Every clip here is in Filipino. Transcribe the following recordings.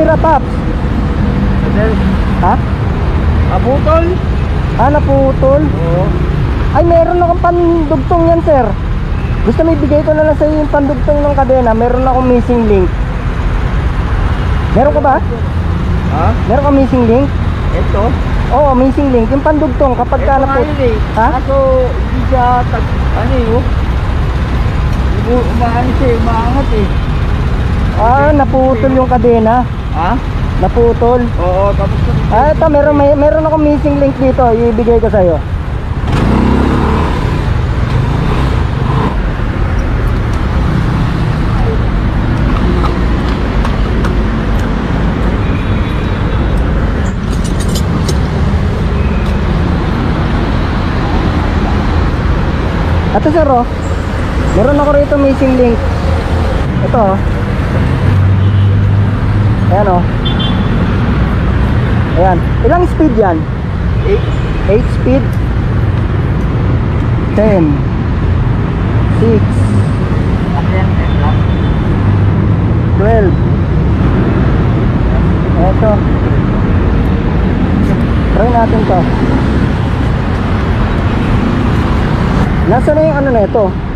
nasira, Paps? Sir, Ha? abutol? Ah, naputol? Oo. Ay, meron akong pandugtong yan, sir. Gusto mo ibigay ko na lang sa iyo yung pandugtong ng kadena. Meron akong missing link. Meron ka ba? Ha? Meron ka missing link? Ito? Oo, missing link. Yung pandugtong kapag ka Ito nga naput... yun eh. Ha? Kaso, hindi siya, ano eh, oh. Umaano siya, umaangat eh. Ah, naputol yung kadena. Ha? Naputol. Oo, tapos Ah, ito, meron, may, meron akong missing link dito. Ibigay ko sa iyo. Ito sir oh. Meron ako rito missing link. Ito oh. Ayan oh. Ayan. Ilang speed yan? 8. 8 speed 10 6 12 Eto Try natin to Nasaan na yung ano na ito?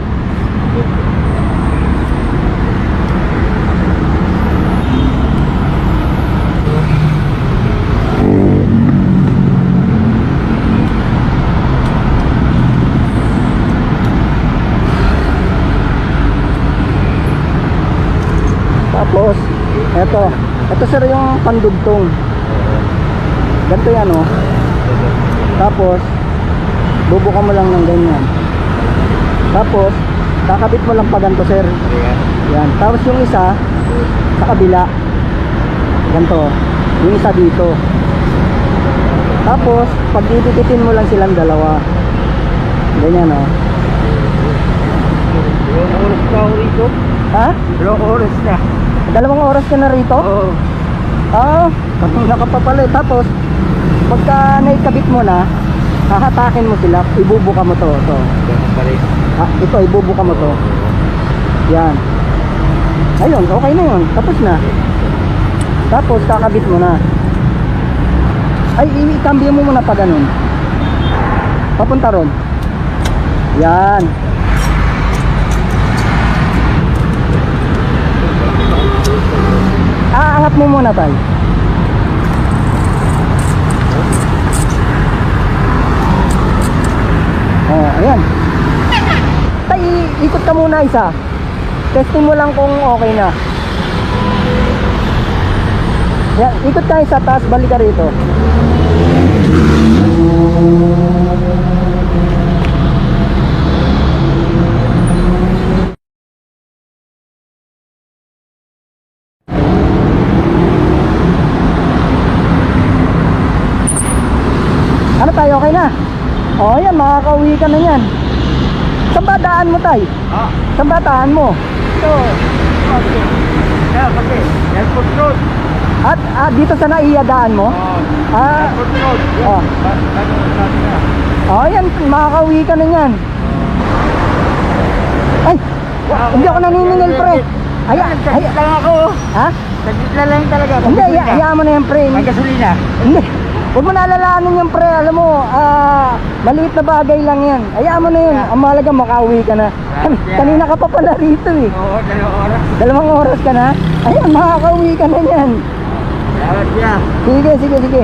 Tapos Eto. Ito sir yung pandugtong. Ganito yan oh. Tapos Bubuka mo lang ng ganyan. Tapos Kakabit mo lang pa ganito sir. Yan. Tapos yung isa Sa kabila. Ganito Yung isa dito. Tapos Pag didikitin mo lang silang dalawa. Ganyan oh. Dalawang oras pa ako rito. Ha? Dalawang oras na. Dalawang oras ka na rito? Oo. Ah, kanina ka pa pala eh. Tapos, pagka naikabit mo na, hahatakin mo sila, ibubuka mo to. to. Ah, ito, ibubuka mo to. Yan. Ayun, okay na yun. Tapos na. Tapos, kakabit mo na. Ay, i-cambio mo muna pa ganun. Papunta ron. Yan. Aangat mo muna tayo. Oh, ayan. Tay, ikot ka muna isa. Testing mo lang kung okay na. Yan, ikot ka isa, taas balik ka rito. Tayo, okay na? O, yan, makakauwi ka na yan. Saan ba daan mo, tay? Ah, Saan ba daan mo? ito. Okay. Kaya kasi, airport road. At ah, dito sa naiya daan mo? Oo. Ah, Airport road. Yan. Oh. Oh, yan, makakauwi ka na yan. Ay, wa- hindi ako naniningil, pre. Ay, ay, lang ako. ha? Saglit lang talaga. Hindi, iya, iya mo na yan, pre. May gasolina. Hindi. Huwag mo nalalahanin yung pre, alam mo, ah, maliit na bagay lang yan. Hayaan mo na yun. Ang mahalaga makauwi ka na. Kan- Yeah. Kanina ka pa pala rito eh. Oo, dalawang oras. Dalawang oras ka na. Ayun, makakauwi ka na yan. Salamat. Sige, sige, sige.